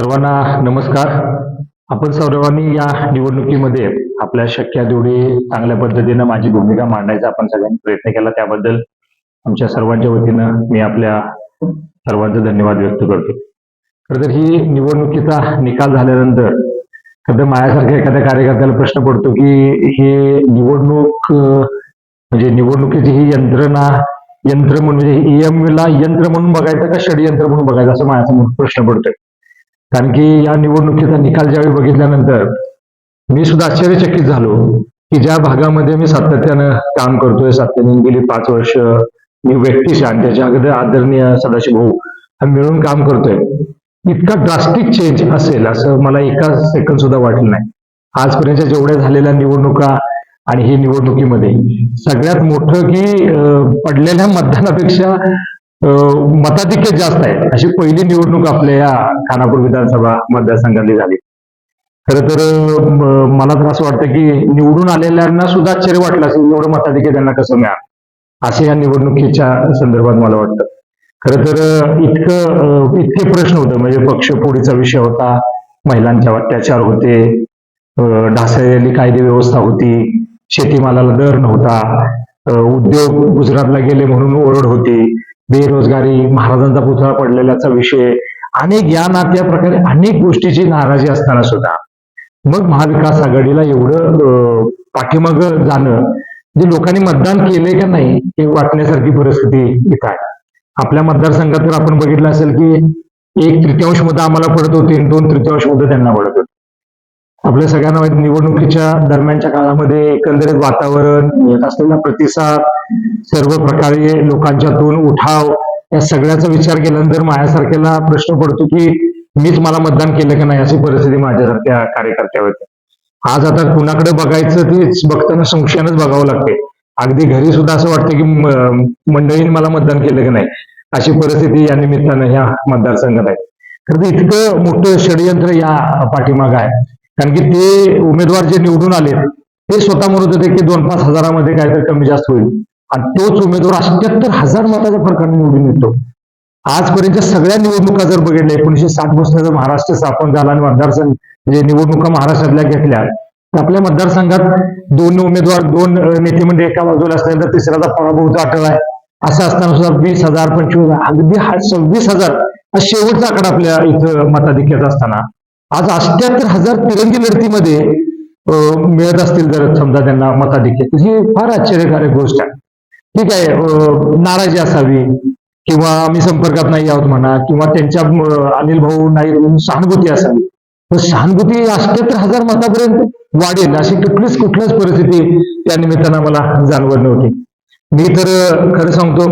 सर्वांना नमस्कार. आपण सर्वांनी या निवडणुकीमध्ये आपल्या शक्य तेवढी चांगल्या पद्धतीनं माझी भूमिका मांडायचा आपण सगळ्यांनी प्रयत्न केला. त्याबद्दल आमच्या सर्वांच्या वतीनं मी आपल्या सर्वांचा धन्यवाद व्यक्त करतो. खरं तर ही निवडणुकीचा निकाल झाल्यानंतर खरं माझ्यासारख्या एखाद्या कार्यकर्त्याला प्रश्न पडतो की हे निवडणूक म्हणजे निवडणुकीची ही यंत्रणा यंत्र म्हणून म्हणजे ईएम ला यंत्र म्हणून बघायचं का षडयंत्र म्हणून बघायचं असं माझ्यासमोर प्रश्न पडतोय. कारण की या निवडणुकीचा निकाल ज्यावेळी बघितल्यानंतर मी सुद्धा आश्चर्यचकित झालो की ज्या भागामध्ये मी सातत्यानं काम करतोय सातत्याने गेली पाच वर्ष मी व्यक्तीशी आणि त्याच्या अगदी आदरणीय सदाशिव भाऊ मिळून काम करतोय. इतका ड्रास्टिक चेंज असेल असं मला एका सेकंद सुद्धा वाटलं नाही. आजपर्यंत जेवढ्या झालेल्या निवडणुका आणि ही निवडणुकीमध्ये सगळ्यात मोठं की पडलेल्या मतदानापेक्षा मताधिक्य जास्त आहे. अशी पहिली निवडणूक आपल्या या खानापूर विधानसभा मतदारसंघातली झाली. खरं तर मला तर असं वाटतं की निवडून आलेल्यांना सुद्धा आश्चर्य वाटलं असेल एवढं मताधिक्य त्यांना कसं मिळालं? असं या निवडणुकीच्या संदर्भात मला वाटतं. खर तर इतकं इतके प्रश्न होते. म्हणजे पक्षफोडीचा विषय होता महिलांच्या अत्याचार होते ढासळलेली कायदे व्यवस्था होती शेतीमालाला दर नव्हता उद्योग गुजरातला गेले म्हणून ओरड होती. बेरोजगारी महाराजांचा पुतळा पडलेल्याचा विषय अनेक या नात्या प्रकारे अनेक गोष्टीची नाराजी असताना सुद्धा. मग महाविकास आघाडीला एवढं पाठीमाग जाणं जे लोकांनी मतदान केले का नाही हे वाटण्यासारखी परिस्थिती इथं आहे. आपल्या मतदारसंघात तर आपण बघितलं असेल की एक तृतीयांश मतं आम्हाला पडत होती दोन तृतीयांश मतं त्यांना पडत होती. आपल्या सगळ्यांना माहिती निवडणुकीच्या दरम्यानच्या काळामध्ये एकंदरीत वातावरण येत असलेला प्रतिसाद सर्व प्रकारे लोकांच्यातून उठाव या सगळ्याचा विचार केल्यानंतर माझ्यासारख्याला प्रश्न पडतो की मीच मला मतदान केलं की नाही अशी परिस्थिती माझ्यासारख्या कार्यकर्त्यावर आज आता कुणाकडे बघायचं तेच बघताना संशयानच बघावं लागते. अगदी घरी सुद्धा असं वाटतं की मंडळीने मला मतदान केलं की नाही. अशी परिस्थिती या निमित्तानं ह्या मतदारसंघात आहे. खरं तर इतकं मोठं षडयंत्र या पाठीमाग आहे. कारण की ते उमेदवार जे निवडून आले ते स्वतः म्हणत होते की दोन पाच हजारामध्ये काहीतरी कमी जास्त होईल. आणि तोच उमेदवार अठ्याहत्तर हजार मताच्या फरकाने निवडून येतो. आजपर्यंत सगळ्या निवडणुका जर बघितल्या एकोणीशे साठपासून जर महाराष्ट्र स्थापन झाला आणि मतदारसंघ म्हणजे निवडणुका महाराष्ट्रातल्या घेतल्या तर आपल्या मतदारसंघात दोन उमेदवार दोन नेते म्हणजे एका बाजूला असतील तर तिसऱ्याचा पराभव अटळ आहे. असं असताना सुद्धा वीस हजार पंचवीस हजार अगदी हा सव्वीस हजार हा शेवटचा आकडा आपल्या इथं मताधिक्याचा असताना. आज अठ्याहत्तर हजार तिरंगी लढतीमध्ये मिळत असतील जर समजा त्यांना मताधिक्य. ही फार आश्चर्यकारक गोष्ट आहे. ठीक आहे नाराजी असावी किंवा आम्ही संपर्कात नाही आहोत म्हणा किंवा त्यांच्या अनिल भाऊ नाही म्हणून सहानुभूती असावी. तर सहानुभूती अष्ट्याहत्तर हजार मतापर्यंत वाढेल अशी कुठलीच कुठलीच परिस्थिती त्या निमित्तानं मला जाणवत नव्हती. मी तर खरं सांगतो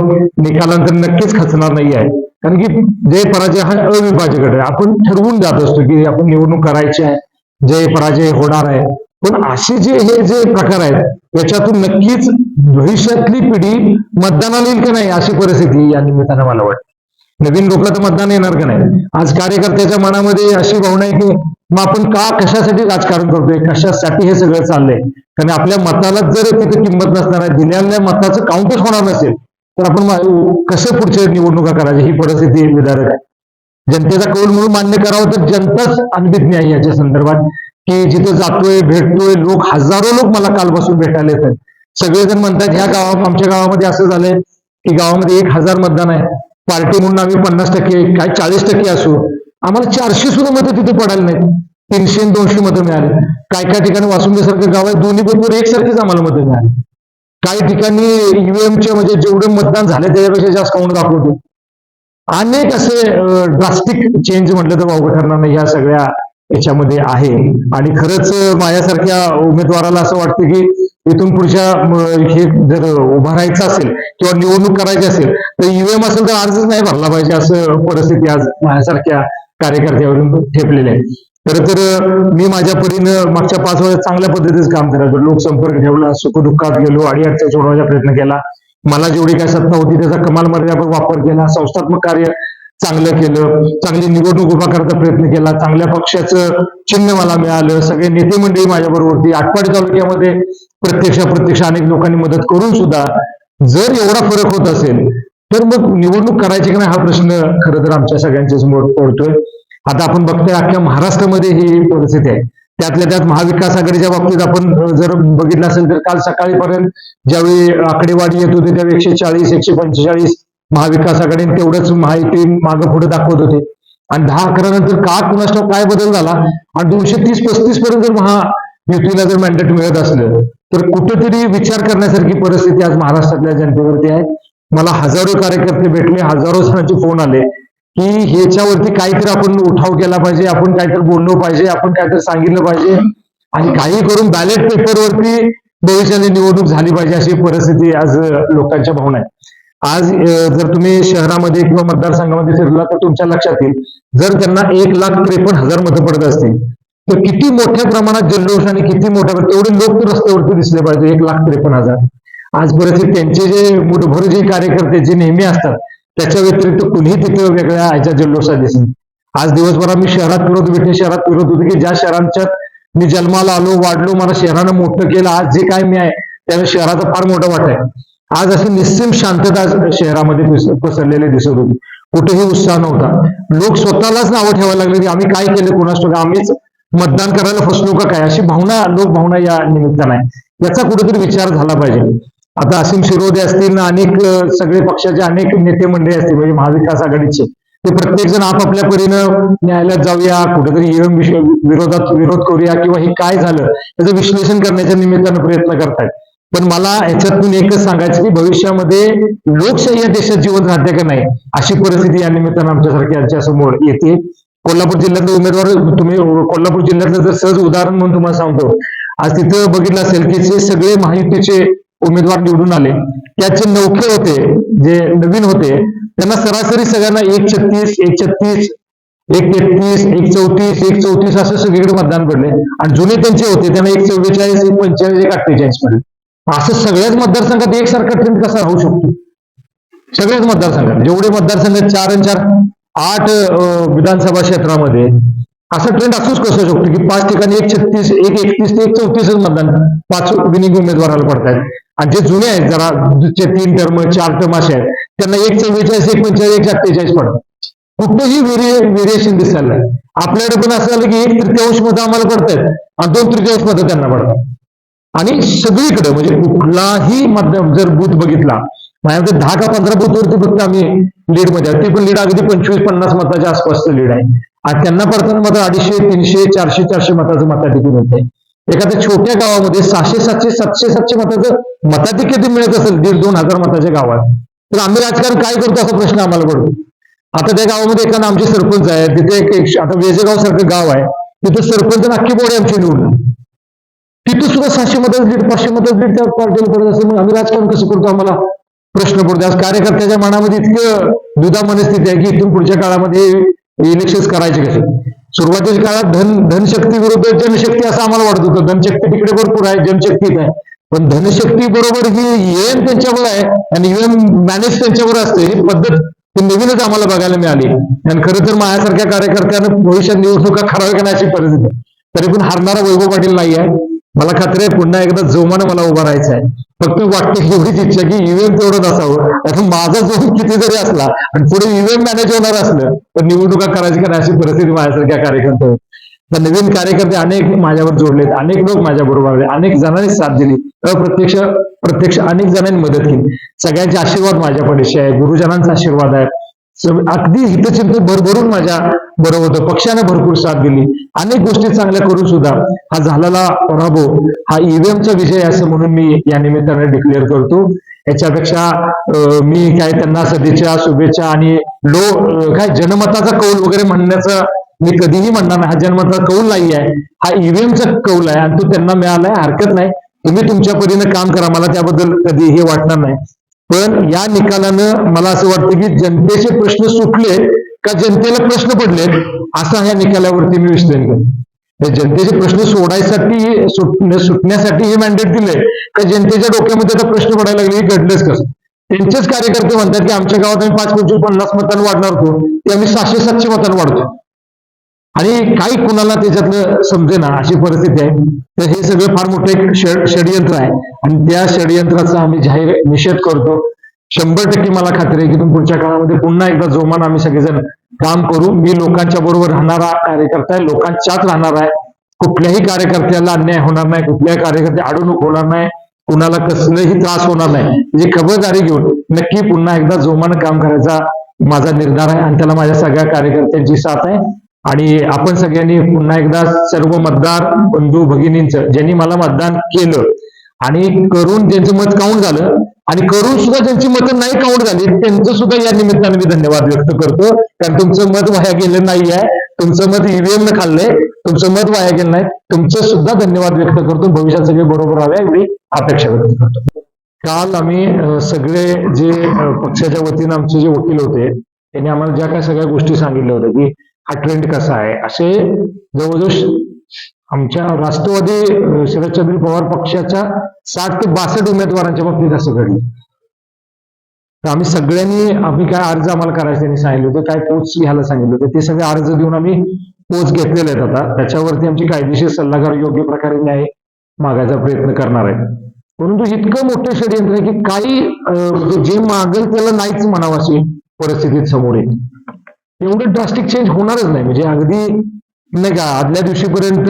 निकालांतर नक्कीच खचणार नाही आहे. कारण की जय पराजय हा अविभाज्य गट आहे. आपण ठरवून जात असतो की आपण निवडणूक करायची आहे जय पराजय होणार आहे. पण असे जे हे जे प्रकार आहेत याच्यातून नक्कीच भविष्यातली पिढी मतदानाला येईल का नाही अशी परिस्थिती या निमित्तानं मला वाटते. नवीन लोकला तर मतदान येणार का नाही? आज कार्यकर्त्याच्या मनामध्ये अशी भावना आहे की मग आपण का कशासाठी राजकारण करतोय? कशासाठी हे सगळं चाललंय? कारण आपल्या मताला जर तिथे किंमत नसणार आहे दिलेल्या मताचं काउंटच होणार नसेल तर आपण कसं पुढच्या निवडणुका करायच्या? ही परिस्थिती विदारक आहे. जनतेचा कौल म्हणून मान्य करावं तर जनताच अनभिज्ञ आहे याच्या संदर्भात की जिथे जातोय भेटतोय लोक हजारो लोक मला कालपासून भेटायला येतात. सगळेजण म्हणतात ह्या गावा आमच्या गावामध्ये असं झालंय की गावामध्ये एक हजार मतदान आहे. पार्टी म्हणून आम्ही पन्नास टक्के काय चाळीस टक्के असू आम्हाला चारशे सुद्धा मतं तिथे पडायला नाहीत. तीनशे आणि दोनशे मतं मिळाली. काय काय ठिकाणी वासुंदेसारखं गाव आहे दोन्ही बरोबर एकसारखीच आम्हाला मतं मिळाली. काही ठिकाणी ईव्हीएमचे म्हणजे जेवढे मतदान झाले त्याच्यापेक्षा जास्त काउंट दाखवतो. अनेक असे ड्रास्टिक चेंज म्हटलं तर वावगं ठरणार नाही या सगळ्या याच्यामध्ये आहे. आणि खरंच माझ्यासारख्या उमेदवाराला असं वाटतं की इथून पुढच्या हे जर उभा राहायचं असेल किंवा निवडणूक करायची असेल तर ईव्हीएम असेल तर अर्जच नाही भरला पाहिजे असं परिस्थिती आज माझ्यासारख्या कार्यकर्त्यावरून ठेपलेली आहे. खरं तर मी माझ्या परीनं मागच्या पाच वर्षात चांगल्या पद्धतीचं काम करायचो लोकसंपर्क ठेवला सुखदुःखात गेलो अडीअडचण सोडवायचा प्रयत्न केला. मला जेवढी काय सत्ता होती त्याचा कमाल मर्यादा वापर केला संस्थात्मक कार्य चांगलं केलं चांगली निवडणूक उभा करायचा प्रयत्न केला चांगल्या पक्षाचं चिन्ह मला मिळालं सगळे नेते मंडळी माझ्या बरोबर होती आटपाडी तालुक्यामध्ये प्रत्यक्ष प्रत्यक्ष अनेक लोकांनी मदत करून सुद्धा जर एवढा फरक होत असेल तर मग निवडणूक करायची की नाही हा प्रश्न खरं तर आमच्या सगळ्यांच्या समोर पडतोय. आता आपण बघतोय अख्ख्या महाराष्ट्रामध्ये ही परिस्थिती आहे. त्यातल्या त्यात महाविकास आघाडीच्या बाबतीत आपण जर बघितलं असेल तर काल सकाळीपर्यंत ज्यावेळी आकडेवारी येत होती त्यावेळी एकशे चाळीस एकशे पंचेचाळीस महाविकास आघाडीने तेवढंच माहिती मागं पुढे दाखवत होते. आणि दहा अकरा नंतर का कुणाच्या काय बदल झाला? आणि दोनशे तीस पस्तीस पर्यंत जर महायुतीला जर मॅन्डेट मिळत असलं तर कुठेतरी विचार करण्यासारखी परिस्थिती आज महाराष्ट्रातल्या जनतेवरती आहे. मला हजारो कार्यकर्ते भेटले हजारो जणांचे फोन आले की ह्याच्यावरती काहीतरी आपण उठाव केला पाहिजे आपण काहीतरी बोललो पाहिजे आपण काहीतरी सांगितलं पाहिजे. आणि काही करून बॅलेट पेपरवरती भविष्याने निवडणूक झाली पाहिजे अशी परिस्थिती आज लोकांच्या भावना आहे आज जर तुम्ही शहरामध्ये किंवा मतदारसंघामध्ये फिरला तर तुमच्या लक्षात येईल. जर त्यांना एक लाख त्रेपन्न हजार मतं पडत असतील तर किती मोठ्या प्रमाणात जल्लोष आणि किती मोठ्या तेवढे लोक रस्त्यावरती दिसले पाहिजे एक लाख त्रेपन्न हजार. आज परिस्थिती त्यांचे जे मुठभर जे कार्यकर्ते जे नेहमी असतात त्याच्या व्यतिरिक्त कुणीही तिथे वेगळ्या आयच्या जल्लोषात दिसेल आज दिवसभर मी शहरात फिरत भेटले शहरात फिरत होते की ज्या शहरांच्या मी जन्माला आलो वाढलो मला शहरानं मोठं केलं आज जे काय मी आहे त्याने शहराचा फार मोठा वाटा आहे आज अशी निस्सीम शांतता शहरामध्ये पसरलेली दिसत होती. कुठेही उत्साह नव्हता. लोक स्वतःलाच नावं ठेवायला लागले की आम्ही काय केलं कोणास आम्हीच मतदान करायला फसलो का काय? अशी भावना लोक भावना या निमित्तानं आहे. याचा कुठेतरी विचार झाला पाहिजे. आता असीम शिरोदे असतील ना अनेक सगळे पक्षाचे अनेक नेते मंडळी असतील म्हणजे महाविकास आघाडीचे. ते प्रत्येक जण आपापल्या परीनं न्यायालयात जाऊया कुठेतरी विरोधात विरोध करूया किंवा हे काय झालं त्याचं विश्लेषण करण्याच्या निमित्तानं प्रयत्न करतायत. पण मला याच्यातून एकच सांगायचं की भविष्यामध्ये लोकशाही या देशात जीवन राहते का नाही अशी परिस्थिती या निमित्तानं आमच्यासारख्या समोर येते. कोल्हापूर जिल्ह्यातले उमेदवार तुम्ही कोल्हापूर जिल्ह्यातलं जर सहज उदाहरण म्हणून तुम्हाला सांगतो. आज तिथं बघितलं असेल की जे सगळे महायुतीचे उमेदवार निवडून आले त्याचे नौके होते जे नवीन होते त्यांना सरासरी सगळ्यांना एक छत्तीस एक छत्तीस एक तेहतीस एक चौतीस एक चौतीस असं सगळीकडे मतदान पडले. आणि जुने त्यांचे होते त्यांना एक चव्वेचाळीस एक पंचेचाळीस एक अठ्ठेचाळीस पडले. असं सगळ्याच मतदारसंघात एकसारखा ट्रेंड कसा राहू शकतो? सगळ्याच मतदारसंघात जेवढे मतदारसंघ चार आणि चार आठ विधानसभा क्षेत्रामध्ये असा ट्रेंड असूच कसू शकतो की पाच ठिकाणी एक छत्तीस एक एकतीस ते एक चौतीसच मतदान पाच विनिंग उमेदवाराला पडतायत. आणि जे जुने आहेत जरा जे तीन टर्म चार टर्म असे आहेत त्यांना एक चव्वेचाळीस एक पंचेचाळीस एक अठ्ठेचाळीस पडतात. कुठेही व्हेरिएशन दिसायला आपल्याकडे पण असं झालं की एक तृतीयांश मतं आम्हाला पडतायत आणि दोन तृतीयांश मतं त्यांना पडतात. आणि सगळीकडे म्हणजे कुठलाही माध्यम जर बूथ बघितला माझ्याकडे दहा का पंधरा बूथवरती फक्त आम्ही लीडमध्ये. पण लीड अगदी पंचवीस पन्नास मताच्या आसपासचं लीड आहे. आणि त्यांना पडताना मात्र अडीचशे तीनशे चारशे चारशे मताचं मताधिक्य मिळते एखाद्या छोट्या गावामध्ये सहाशे सातशे सातशे सातशे मताचं मताधिक्य ते मिळत असेल दीड दोन हजार मताच्या गावात तर आम्ही राजकारण काय करतो असा प्रश्न आम्हाला पडतो. आता त्या गावामध्ये एखादा आमचे सरपंच आहे तिथे एक एक- आता वेजेगाव सारखं गाव आहे तिथे सरपंच नक्की बोडे आमची निवडून तिथे सुद्धा सहाशे मतं लीड पाचशे मतं लीड त्या पार्टीला पडत असेल मग आम्ही राजकारण कसं करतो आम्हाला? प्रश्न पडतो. आज कार्यकर्त्याच्या मनामध्ये इतकं दुधा मनस्थिती आहे की इथून पुढच्या काळामध्ये इलेक्शन करायचे कसे? सुरुवातीच्या काळात धन धनशक्ती विरुद्ध जनशक्ती असं आम्हाला वाटत होतं. धनशक्ती तिकडे भरपूर आहे जनशक्तीत आहे. पण धनशक्ती बरोबर ही एम त्यांच्यावर आहे आणि एम मॅनेज त्यांच्यावर असते. ही पद्धत ती नवीनच आम्हाला बघायला मिळाली. आणि खरं तर माझ्यासारख्या कार्यकर्त्यानं भविष्यात निवडणुका खराब करण्याची परिस्थिती. आहे. तरी पण हारणारा वैभव पाटील नाही आहे. मला खात्री आहे पुन्हा एकदा जोमानं मला उभा राहायचं आहे. फक्त वाटते एवढीच इच्छा की ईव्हीएम तेवढंच असावं. आता माझा जोम किती जरी असला आणि पुढे ईव्हीएम मॅनेज होणार असलं तर निवडणुका करायची का अशी परिस्थिती माझ्यासारख्या कार्यकर्ते तर नवीन कार्यकर्ते अनेक माझ्यावर जोडलेत अनेक लोक माझ्या बरोबर आले अनेक जणांनी साथ दिली. अप्रत्यक्ष प्रत्यक्ष अनेक जणांनी मदत केली. सगळ्यांचे आशीर्वाद माझ्या पडीशी आहे गुरुजनांचा आशीर्वाद आहे. अगदी हितचिंतक भरभरून माझ्या बरोबर होतं. पक्षाने भरपूर साथ दिली. अनेक गोष्टी चांगल्या करून सुद्धा हा झालेला पराभव हा ईव्हीएमचा विजय असं म्हणून मी या निमित्ताने डिक्लेअर करतो. याच्यापेक्षा मी काय त्यांना सदिच्छा शुभेच्छा आणि लो काय जनमताचा कौल वगैरे म्हणण्याचं मी कधीही म्हणणार नाही. हा जनमताचा कौल नाही आहे. हा ईव्हीएमचा कौल आहे आणि तो त्यांना मिळालाय. हरकत नाही. तुम्ही तुमच्या परीने काम करा. मला त्याबद्दल कधी हे वाटणार नाही. पण या निकालानं मला असं वाटतं की जनतेचे प्रश्न सुटले का जनतेला प्रश्न पडले असा ह्या निकालावरती मी विश्लेषण करतो. जनतेचे प्रश्न सोडायसाठी सुटण्यासाठी हे मॅन्डेट दिले का जनतेच्या डोक्यामध्ये आता प्रश्न पडायला लागले हे घडलेच कसं? त्यांचेच कार्यकर्ते म्हणतात की आमच्या गावात आम्ही पाच पंचवीस पन्नास मतांना वाढणार होतो. ते आम्ही सहाशे सातशे मतांना वाढतो आणि काही कुणाला त्याच्यातलं समजेना अशी परिस्थिती आहे. तर हे सगळं फार मोठं एक षडयंत्र आहे. आणि त्या षडयंत्राचा आम्ही जाहीर निषेध करतो. शंभर टक्के मला खात्री आहे की तुम्ही पुढच्या काळामध्ये पुन्हा एकदा जोमान आम्ही सगळेजण काम करू मी लोकांच्या बरोबर राहणारा कार्यकर्ता आहे लोकांच्याच राहणार आहे. कुठल्याही कार्यकर्त्याला अन्याय होणार नाही कुठल्याही कार्यकर्ते अडवणूक होणार नाही कुणाला कसलाही त्रास होणार नाही. म्हणजे खबरदारी घेऊन नक्की पुन्हा एकदा जोमान काम करायचा माझा निर्धार आहे आणि त्याला माझ्या सगळ्या कार्यकर्त्यांची साथ आहे. आणि आपण सगळ्यांनी पुन्हा एकदा सर्व मतदार बंधू भगिनींचं ज्यांनी मला मतदान केलं आणि करून ज्यांचं मत काउंट झालं आणि करून सुद्धा ज्यांची मतं नाही काउंट झाली त्यांचं सुद्धा या निमित्ताने मी धन्यवाद व्यक्त करतो. कारण तुमचं मत वाया गेलं नाही आहे तुमचं मत ईव्हीएम न खाल्लंय तुमचं मत वाया गेलं नाही तुमचं सुद्धा धन्यवाद व्यक्त करतो. भविष्यात सगळे बरोबर हवे एवढी अपेक्षा व्यक्त करतो. काल आम्ही सगळे जे पक्षाच्या वतीनं आमचे जे वकील होते त्यांनी आम्हाला ज्या काही सगळ्या गोष्टी सांगितल्या होत्या की हा ट्रेंड कसा आहे? असे जवळजवळ आमच्या राष्ट्रवादी शरदचंद्र पवार पक्षाच्या साठ ते बासष्ट उमेदवारांच्या बाबतीत असं घडलं. तर आम्ही सगळ्यांनी आम्ही काय अर्ज आम्हाला करायचे त्यांनी सांगितले होते काय पोच घ्यायला सांगितलं होतं ते सगळे अर्ज देऊन आम्ही पोच घेतलेले आहेत आता. त्याच्यावरती आमची कायदेशीर सल्लागार योग्य प्रकारे न्याय मागायचा प्रयत्न करणार आहे परंतु इतकं मोठं षडयंत्र आहे की काही जे मागेल त्याला नाहीच म्हणावं अशी परिस्थितीत समोर येते. एवढं ड्रास्टिक चेंज होणारच नाही. म्हणजे अगदी नाही का आदल्या दिवशीपर्यंत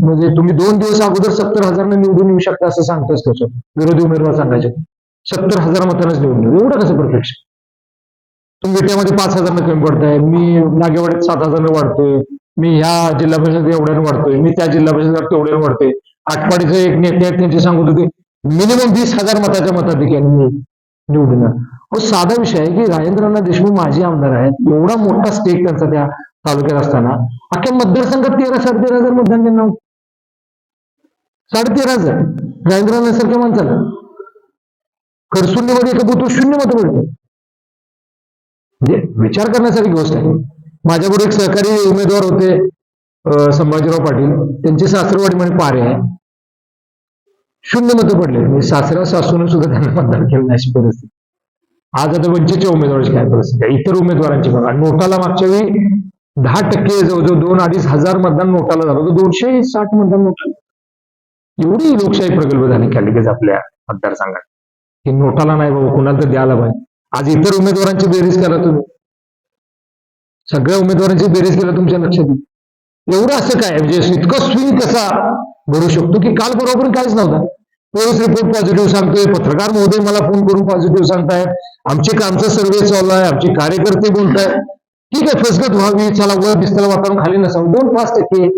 म्हणजे तुम्ही दोन दिवस अगोदर सत्तर हजारने निवडून येऊ शकता असं सांगतोस कसं विरोधी उमेदवार सांगायचे सत्तर हजार मतांनाच निवडून येऊ. एवढं कसं प्रत्यक्ष? तुम्ही त्यामध्ये पाच हजारनं कमी पडताय. मी नागेवाडीत सात हजारनं वाढतोय. मी ह्या जिल्हा परिषद एवढ्यानं वाढतोय. मी त्या जिल्हा परिषद तेवढ्यानं वाढतोय. आठवाडीचे एक नेते आहेत त्यांचे सांगत होते मिनिमम वीस हजार मताच्या मताधिक्याने निवडून हो साधा विषय आहे की राजेंद्रनाथ देशमुख माजी आमदार आहेत. एवढा मोठा स्टेक त्यांचा त्या तालुक्यात असताना. अख्ख्या मतदारसंघात तेरा साडेतेरा हजार मतदान त्यांना साडेतेरा हजार. राजेंद्रनाथ सारख्या माणसाला. खरसुंडीमध्ये एका बुथवर शून्य मत पडली म्हणजे विचार करण्यासारखी गोष्ट आहे. माझ्याबरोबर एक सहकारी उमेदवार होते संभाजीराव पाटील. त्यांची सासरवाडी म्हणजे पारे आहे. शून्य मतं पडले. म्हणजे सासरा सासून सुद्धा त्यांना मतदान केलं नाही अशी परिस्थिती. आज आता वंचितच्या उमेदवाराची काय परिस्थिती आहे? इतर उमेदवारांची बघा. नोटाला मागच्या वेळी दहा टक्के जवळजवळ दोन अडीच हजार मतदान नोटाला झालं होतं. दोनशे साठ मतदान नोटाला एवढी लोकशाही प्रगल्भ झाली लगेच आपल्या मतदारसंघात. की नोटाला नाही बाबा कुणाला तर द्यायला पाहिजे. आज इतर उमेदवारांची बेरीज करा तुम्ही. सगळ्या उमेदवारांची बेरीज केला तुमच्या लक्षात येईल. एवढं असं काय? म्हणजे इतकं स्विंग कसा घडू शकतो की काल बरोबर काहीच नव्हता. पोलीस रिपोर्ट पॉझिटिव्ह सांगतोय पत्रकार महोदय मला फोन करून पॉझिटिव्ह सांगतायत. आमचे कामचं सर्वे चालू आहे आमचे कार्यकर्ते बोलतायत. ठीक आहे फसगत व्हावी चला वर दिसताना वातावरण खाली नसावं. दोन पाच टक्के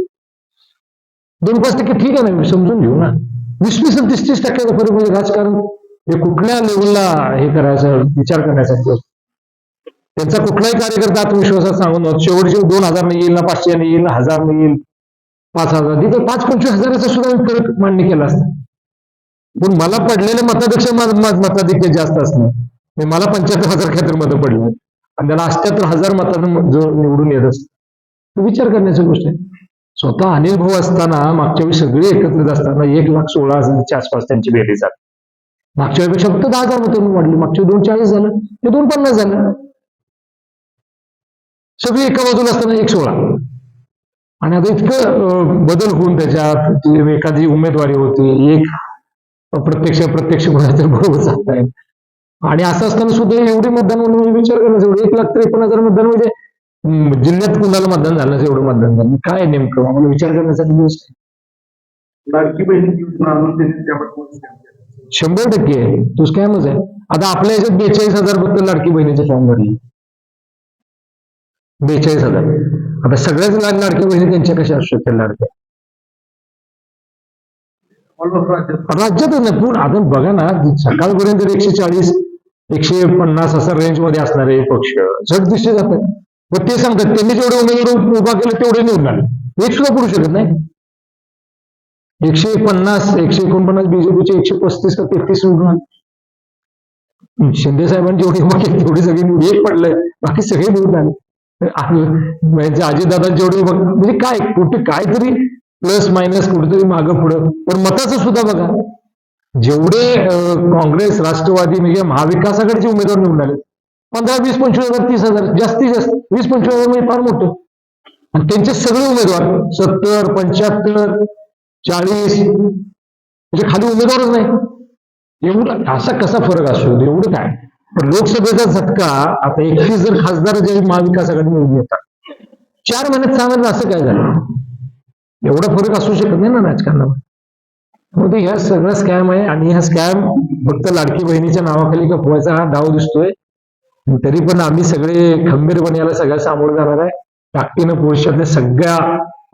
दोन पाच टक्के ठीक आहे ना मी समजून घेऊ ना. वीस वीस तीस तीस टक्क्याचा फरक म्हणजे राजकारण हे कुठल्या लेवलला हे करायचं विचार करण्यासाठी त्यांचा कुठलाही कार्यकर्ता आत्मविश्वासात सांगून शेवटचे दोन हजार नाही येईल ना पाचशे नाही येईल ना हजार नाही येईल. पाच हजार. तिथं पाच पंचवीस हजाराचा सुद्धा फरक मान्य केला असता. पण मला पडलेल्या मतापेक्षा माझं मताधिक्य जास्त असणार म्हणजे मला पंच्याहत्तर हजार खातर मतं पडली. आणि त्याला अष्ट्याहत्तर हजार मतांना जो निवडून येत असत. विचार करण्याची गोष्ट आहे. स्वतः अनिल भाऊ असताना मागच्या वेळी सगळे एकत्रित असताना एक लाख सोळा हजारच्या आसपास त्यांची बेरीज झाली. मागच्या वेळेपेक्षा फक्त दहा हजार मतं वाढली. मागच्या दोन चाळीस झालं. ते दोन पन्नास झालं. सगळी एका बाजूला असताना एक सोळा. आणि आता इतकं बदल होऊन त्याच्यात एखादी उमेदवारी होती एक प्रत्यक्ष प्रत्यक्ष कोणाच्या बरोबर जात आहे आणि असं असताना सुद्धा एवढे मतदान म्हणजे विचार करण्याचं एवढं एक लाख त्रेपन्न हजार मतदान म्हणजे जिल्ह्यात कुणाला मतदान झालं एवढं मतदान झालं. काय नेमकं? आम्हाला विचार करण्यासाठी गोष्ट आहे. लाडकी शंभर टक्के. तू स्कॅमच आहे. आता आपल्या याच्यात बेचाळीस हजार फक्त लाडकी बहिणीचे फॉर्म भरले. बेचाळीस हजार. आता सगळ्याच लाड लाडक्या बहिणी त्यांच्या कशा असू शकतील लाडक्या राज्यात. राज्यात ना पूर्ण. आता बघा ना सकाळपर्यंत एकशे चाळीस एकशे पन्नास असं रेंजमध्ये असणारे पक्ष. झट दिसले जातात मग ते सांगतात त्यांनी जेवढे उमेदवार उभा केले तेवढे निवडून आले एक सुद्धा पडू शकत नाही. एकशे पन्नास एकशे एकोणपन्नास बीजेपीचे एकशे पस्तीस का तेहतीस निवडून आले शिंदे साहेबांनी जेवढे उभा केले तेवढे सगळे एक पडलंय. बाकी सगळे निवडून आले. म्हणजे अजितदादा जेवढे बघ म्हणजे काय कुठे काहीतरी प्लस मायनस कुठेतरी मागं पुढं. पण मताचं सुद्धा बघा. जेवढे काँग्रेस राष्ट्रवादी म्हणजे महाविकासाकडचे उमेदवार निवडून आले पंधरा वीस पंचवीस हजार तीस हजार जास्तीत जास्त वीस पंचवीस हजार म्हणजे फार मोठं. आणि त्यांचे सगळे उमेदवार सत्तर पंच्याहत्तर चाळीस म्हणजे खाली उमेदवारच नाही. एवढा असा कसा फरक असतो एवढं काय? लोकसभेचा झटका आता एकवीस जर खासदार जे महाविकास आघाडी निवडून येतात चार महिन्यात सांगायला असं काय झालं? एवढा फरक असू शकत नाही ना राजकारणावर. मग ह्या सगळा स्कॅम आहे आणि हा स्कॅम फक्त लाडकी बहिणीच्या नावाखाली कपवायचा हा डाव दिसतोय. तरी पण आम्ही सगळे खंबीरपणे याला सगळ्या सामोरं जाणार आहे. ताकदीनं भविष्यातल्या सगळ्या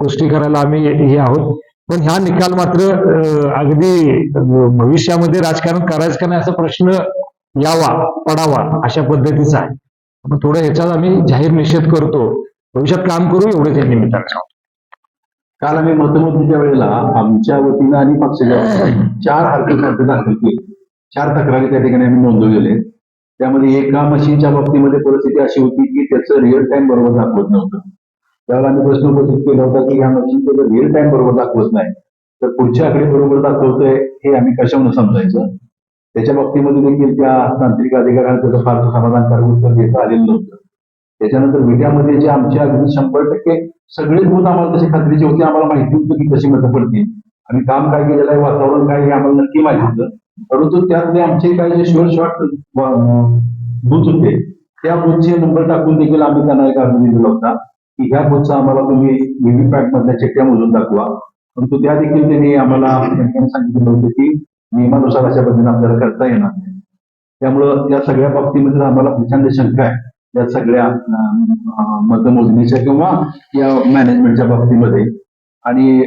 गोष्टी करायला आम्ही हे आहोत. पण ह्या निकाल मात्र अगदी भविष्यामध्ये राजकारण करायचं का नाही असा प्रश्न यावा पडावा अशा पद्धतीचा आहे. थोडं ह्याच्यात आम्ही जाहीर निषेध करतो. भविष्यात काम करू एवढे त्या निमित्ताने. सांगतो. काल आम्ही मतमोजणीच्या वेळेला आमच्या वतीनं आणि पक्षाच्या चार हरकत अर्ज दाखल केली. चार तक्रारी त्या ठिकाणी आम्ही नोंदवलेले त्यामध्ये एका मशीनच्या बाबतीमध्ये परिस्थिती अशी होती की त्याचं रिअल टाइम बरोबर दाखवत नव्हतं. त्यावेळेला आम्ही प्रश्न उपस्थित केला होता की ह्या मशीनचं जर रिअल टाइम बरोबर दाखवत नाही तर पुढच्या आकडे बरोबर दाखवतोय हे आम्ही कशामुळे समजायचं? त्याच्या बाबतीमध्ये देखील त्या तांत्रिक अधिकाऱ्यांना त्याचं फारसं समाधानकारक उत्तर देता आलेलं नव्हतं. त्याच्यानंतर मीडियामध्ये जे आमच्या अगदी शंभर टक्के सगळेच मत आम्हाला तशी खात्रीचे होते आम्हाला माहिती होतं की कशी मतं पडतील. आणि काम काय केलेलं आहे वातावरण काय हे आम्हाला नक्की माहिती होतं. परंतु त्यातले आमचे काही जे शुअर शॉर्ट बूथ होते त्या बूथचे नंबर टाकून देखील आम्ही त्यांना एक अर्ज दिलेला होता की ह्या बूथचा आम्हाला तुम्ही व्हीव्हीपॅट मधल्या चिठ्ठ्या मोजून दाखवा. परंतु त्या देखील त्यांनी आम्हाला सांगितलं होतं की नियमानुसार अशा पद्धतीने आपल्याला करता येणार नाही. त्यामुळं या सगळ्या बाबतीमध्ये आम्हाला प्रचंड शंका आहे. या सगळ्या मतमोजणीच्या किंवा या मॅनेजमेंटच्या बाबतीमध्ये. आणि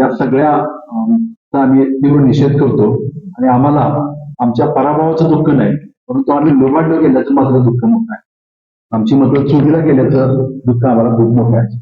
या सगळ्या चा आम्ही तीव्र निषेध करतो. आणि आम्हाला आमच्या पराभवाचं दुःख नाही परंतु आम्ही लोबाडलं गेल्याचं मात्र दुःख मोठं आहे. आमची मतं चुकीला गेल्याचं दुःख आम्हाला खूप मोठं आहे.